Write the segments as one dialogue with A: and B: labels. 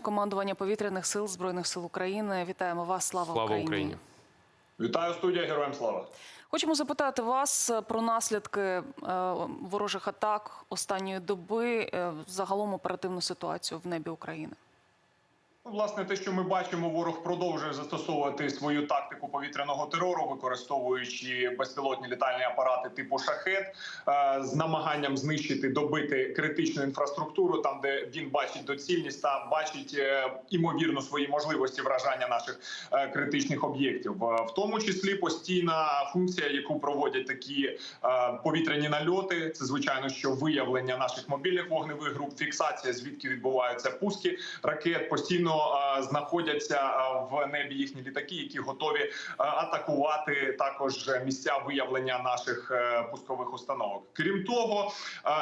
A: командування повітряних сил збройних сил України. Вітаємо вас. Слава,
B: Слава
A: Україні.
B: Україні!
C: Вітаю студія, героям слава.
A: Хочемо запитати вас е, про наслідки е, ворожих атак останньої доби, е, загалом оперативну ситуацію в небі України.
C: Ну, Власне, те, що ми бачимо, ворог продовжує застосовувати свою тактику повітряного терору, використовуючи безпілотні літальні апарати типу шахет е, з намаганням знищити, добити критичну інфраструктуру, там де він бачить доцільність та бачить е, імовірно свої можливості вражання наших е, критичних об'єктів, в тому числі постійна функція, яку проводять такі повітряні нальоти. Це звичайно, що виявлення наших мобільних вогневих груп, фіксація звідки відбуваються пуски ракет, постійно е, знаходяться в небі їхні літаки, які готові атакувати також місця виявлення наших е, пускових установок. Крім того,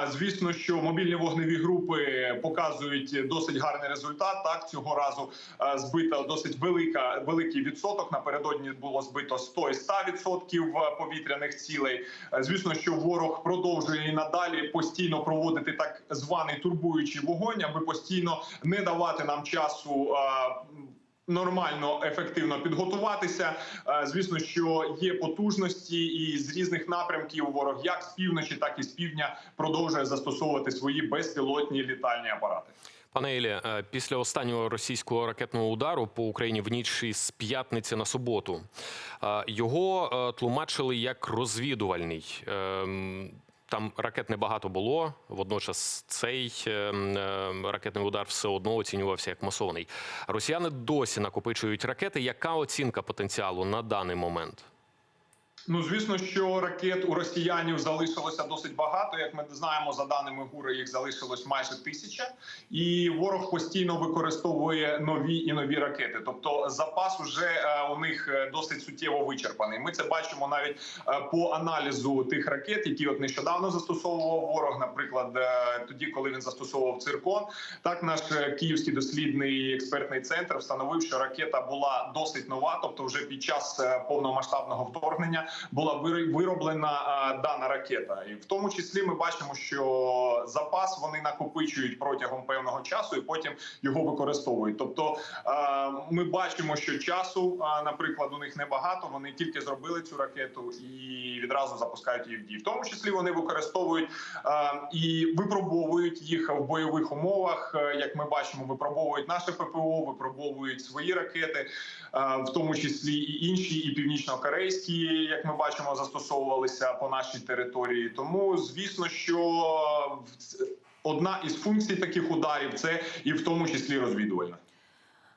C: звісно, що мобільні вогневі групи показують досить гарний результат. Так цього разу збито досить велика великий відсоток. Напередодні було збито 100 і 100% повітряних цілей. Звісно, що ворог продовжує і надалі постійно проводити так званий турбуючий вогонь, аби постійно не давати нам часу. Нормально ефективно підготуватися. Звісно, що є потужності, і з різних напрямків ворог, як з півночі, так і з півдня, продовжує застосовувати свої безпілотні літальні апарати.
B: Пане Ілі, е, після останнього російського ракетного удару по Україні в ніч із п'ятниці на суботу е, його е, тлумачили як розвідувальний. Ем, Там ракет небагато було. Водночас цей ем, е, ракетний удар все одно оцінювався як масований. Росіяни досі накопичують ракети. Яка оцінка потенціалу на даний момент?
C: Ну, звісно, що ракет у росіянів залишилося досить багато. Як ми знаємо, за даними ГУРа, їх залишилось майже тисяча, і ворог постійно використовує нові і нові ракети. Тобто запас уже е, у них е, досить суттєво вичерпаний. Ми це бачимо навіть е, по аналізу тих ракет, які от нещодавно застосовував ворог. Наприклад, тоді, коли він застосовував циркон, так наш київський дослідний експертний центр встановив, що ракета була досить нова, тобто вже під час повномасштабного вторгнення була вироблена дана ракета, і в тому числі ми бачимо, що запас вони накопичують протягом певного часу і потім його використовують. Тобто ми бачимо, що часу, наприклад, у них небагато. Вони тільки зробили цю ракету і відразу запускають її в дії. В тому числі вони використовують і випробовують їх в бойових умовах. Е, Як ми бачимо, випробовують наше ППО, випробовують свої ракети, в тому числі і інші, і північно-корейські, як ми бачимо, застосовувалися по нашій території. Тому звісно, що в- одна із функцій таких ударів це і в тому числі розвідувальна.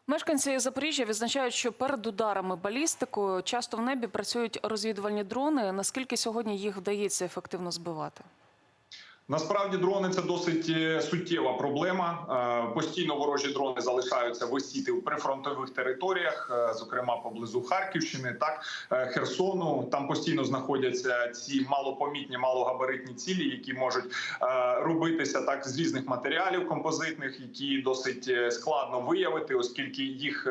A: Мешканці Запоріжжя відзначають, що перед ударами балістикою часто в небі працюють розвідувальні дрони. Наскільки сьогодні їх вдається ефективно збивати?
C: Насправді дрони це досить е, суттєва проблема. Е, Постійно ворожі дрони залишаються висіти в прифронтових територіях, е, зокрема поблизу Харківщини, так Херсону. Там постійно знаходяться ці малопомітні, малогабаритні цілі, які можуть робитися так з різних матеріалів композитних, які досить складно виявити, оскільки їх.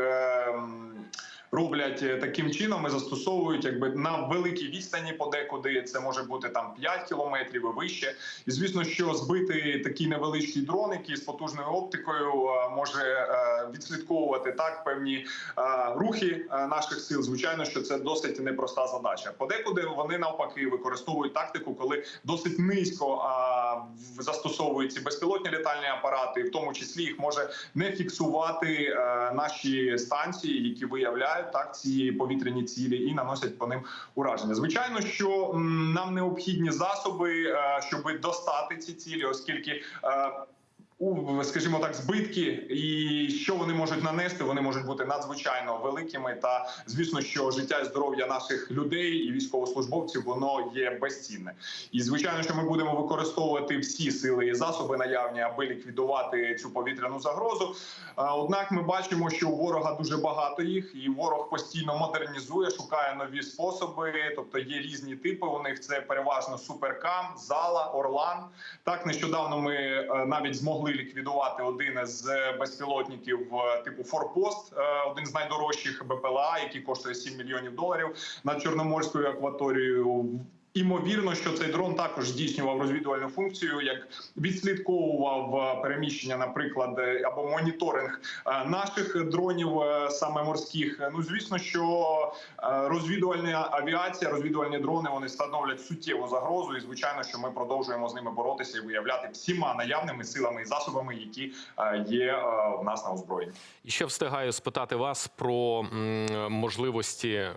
C: Роблять таким чином і застосовують якби на великій відстані подекуди. Це може бути там 5 кілометрів і вище. І звісно, що збити такий невеличкий дрон, який з потужною оптикою е, може е, відслідковувати так певні е, рухи наших сил. Звичайно, що це досить непроста задача. Подекуди вони навпаки використовують тактику, коли досить низько застосовують ці безпілотні літальні апарати, в тому числі їх може не фіксувати наші станції, які виявляють так ці повітряні цілі і наносять по ним ураження. Звичайно, що нам необхідні засоби, щоб достати ці цілі, оскільки. е, у, скажімо так, збитки, і що вони можуть нанести, вони можуть бути надзвичайно великими. Та звісно, що життя і здоров'я наших людей і військовослужбовців воно є безцінне. І звичайно, що ми будемо використовувати всі сили і засоби наявні, аби ліквідувати цю повітряну загрозу. Однак ми бачимо, що у ворога дуже багато їх, і ворог постійно модернізує, шукає нові способи. Тобто є різні типи. У них це переважно суперкам, зала, орлан. Так нещодавно ми е, навіть змогли ліквідувати один із е, безпілотників е, типу Форпост, е, один з найдорожчих БПЛА, який коштує 7 мільйонів доларів над Чорноморською акваторією. Імовірно, що цей дрон також здійснював розвідувальну функцію, як відслідковував е, переміщення, наприклад, е, або моніторинг е, наших дронів, саме морських. Ну звісно, що розвідувальна авіація, розвідувальні дрони вони становлять суттєву загрозу, і звичайно, що ми продовжуємо з ними боротися і виявляти всіма наявними силами і засобами, які є в нас на озброєнні.
B: І ще встигаю спитати вас про можливості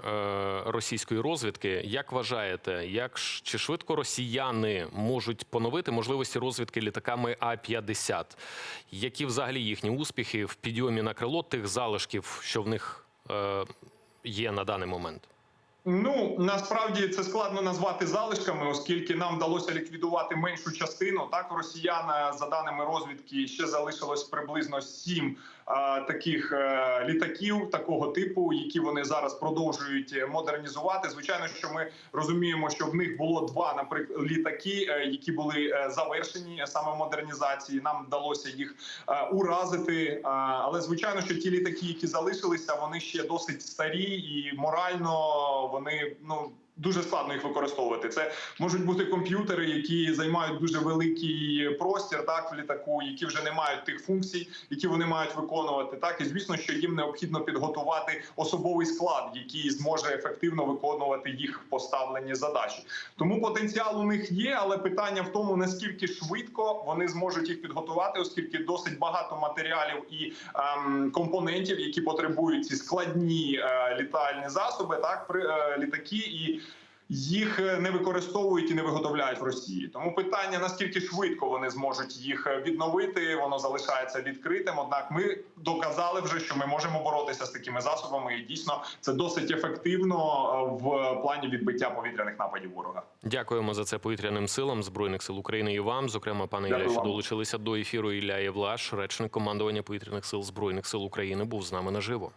B: російської розвідки. Як вважаєте, як ж- чи швидко росіяни можуть поновити можливості розвідки літаками А-50? Які взагалі їхні успіхи в підйомі на крило тих залишків, що в них е, є на даний момент?
C: Ну насправді це складно назвати залишками, оскільки нам вдалося ліквідувати меншу частину. Так росіян е, за даними розвідки ще залишилось приблизно сім е, таких е, літаків такого типу, які вони зараз продовжують модернізувати. Звичайно, що ми розуміємо, що в них було два, наприклад, літаки, які були завершені саме модернізації. Нам вдалося їх е, уразити. Е, Але звичайно, що ті літаки, які залишилися, вони ще досить старі і морально вони ну. Дуже складно їх використовувати. Це можуть бути комп'ютери, які займають дуже великий простір, так в літаку, які вже не мають тих функцій, які вони мають виконувати. Так і звісно, що їм необхідно підготувати особовий склад, який зможе ефективно виконувати їх поставлені задачі. Тому потенціал у них є, але питання в тому, наскільки швидко вони зможуть їх підготувати, оскільки досить багато матеріалів і ем, компонентів, які потребують ці складні е, літальні засоби, так при е, літаки і. Їх е, не використовують і не виготовляють в Росії. Тому питання наскільки швидко вони зможуть їх е, відновити, воно залишається відкритим. Однак ми доказали вже, що ми можемо боротися з такими засобами, і дійсно це досить ефективно е, в плані відбиття повітряних нападів ворога.
B: Дякуємо за це повітряним силам збройних сил України і вам. Зокрема, пане Ілля, що долучилися до ефіру. Ілля Євлаш, речник командування повітряних сил збройних сил України, був з нами наживо.